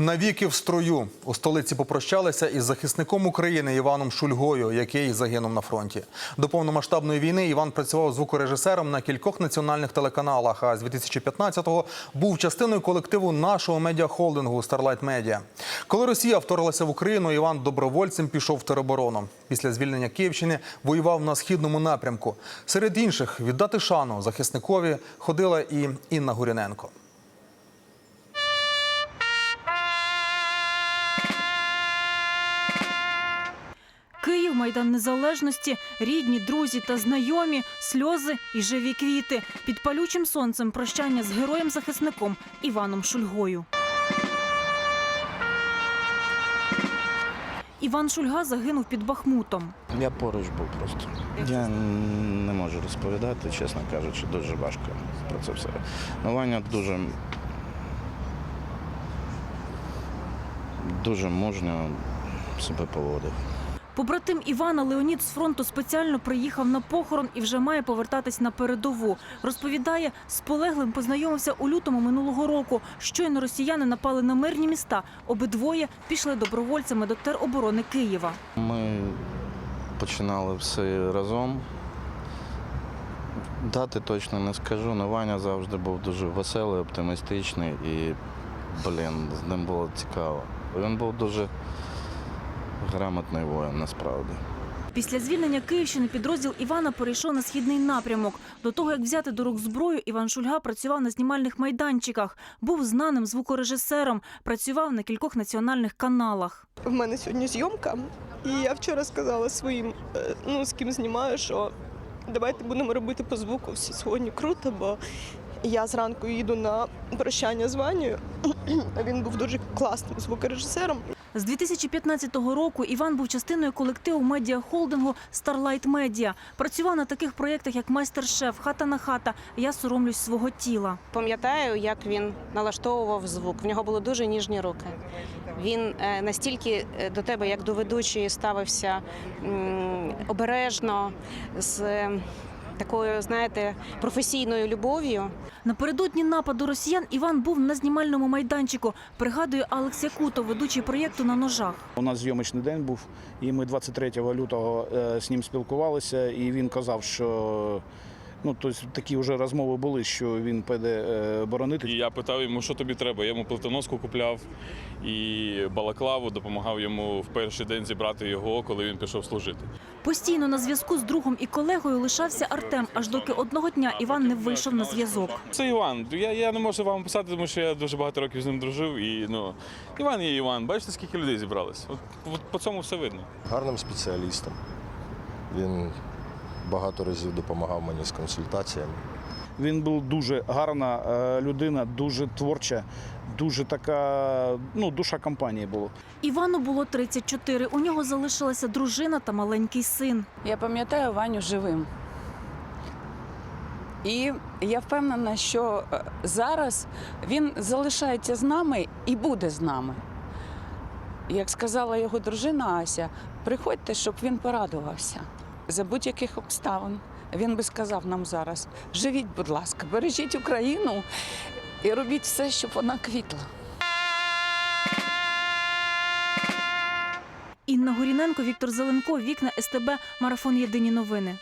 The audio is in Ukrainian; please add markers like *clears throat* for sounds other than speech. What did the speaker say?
Навіки в строю у столиці попрощалися із захисником України Іваном Шульгою, який загинув на фронті. До повномасштабної війни Іван працював звукорежисером на кількох національних телеканалах. А з 2015-го був частиною колективу нашого медіахолдингу Starlight Media. Коли Росія вторглася в Україну, Іван добровольцем пішов в тероборону. Після звільнення Київщини воював на східному напрямку. Серед інших віддати шану захисникові ходила і Інна Гуріненко. Майдан незалежності, рідні, друзі та знайомі, сльози і живі квіти. Під палючим сонцем прощання з героєм-захисником Іваном Шульгою. Іван Шульга загинув під Бахмутом. Я поруч був просто. Я не можу розповідати, чесно кажучи, дуже важко про це все. Ну, Ваня дуже. Дуже мужньо себе поводив. Побратим Івана Леонід з фронту спеціально приїхав на похорон і вже має повертатись на передову. Розповідає, з полеглим познайомився у лютому минулого року. Щойно росіяни напали на мирні міста. Обидвоє пішли добровольцями до тероборони Києва. Ми починали все разом. Дати точно не скажу, але Ваня завжди був дуже веселий, оптимістичний і, блін, з ним було цікаво. Він був дуже грамотний воїн насправді. Після звільнення Київщини підрозділ Івана перейшов на східний напрямок. До того як взяти до рук зброю, Іван Шульга працював на знімальних майданчиках, був знаним звукорежисером, працював на кількох національних каналах. В мене сьогодні зйомка, і я вчора сказала своїм, е, ну з ким знімаю, що давайте будемо робити по звуку всі сьогодні круто, бо я зранку їду на прощання з Ванею. а *clears throat* Він був дуже класним звукорежисером. З 2015 року Іван був частиною колективу медіахолдингу Starlight Media. Працював на таких проєктах, як майстер-шеф, хата на хата. Я соромлюсь свого тіла. Пам'ятаю, як він налаштовував звук. В нього були дуже ніжні руки. Він е, настільки е, до тебе, як до ведучої, ставився обережно з такою, знаєте, професійною любов'ю. Напередодні нападу росіян Іван був на знімальному майданчику. Пригадує Алекс Якуто, ведучий проєкту на ножах. У нас зйомочний день був, і ми 23 лютого е, з ним спілкувалися, і він казав, що ну, тобто, такі вже розмови були, що він піде е, боронити. І я питав йому, що тобі треба. Я йому плитоноску купляв і балаклаву, допомагав йому в перший день зібрати його, коли він пішов служити. Постійно на зв'язку з другом і колегою лишався Артем, аж доки одного дня Іван не вийшов на зв'язок. Це Іван. Я, я не можу вам писати, тому що я дуже багато років з ним дружив. І ну Іван є Іван. Бачите, скільки людей зібралось? От, от по цьому все видно. гарним спеціалістом. Він багато разів допомагав мені з консультаціями. Він був дуже гарна е, людина, дуже творча, дуже така, ну, душа компанії була. Івану було 34. У нього залишилася дружина та маленький син. Я пам'ятаю Ваню живим. І я впевнена, що е, зараз він залишається з нами і буде з нами. Як сказала його дружина Ася, приходьте, щоб він порадувався. За будь-яких обставин він би сказав нам зараз: живіть, будь ласка, бережіть Україну і робіть все, щоб вона квітла. Інна Горіненко, Віктор Зеленко, Вікна СТБ, Марафон Єдині новини.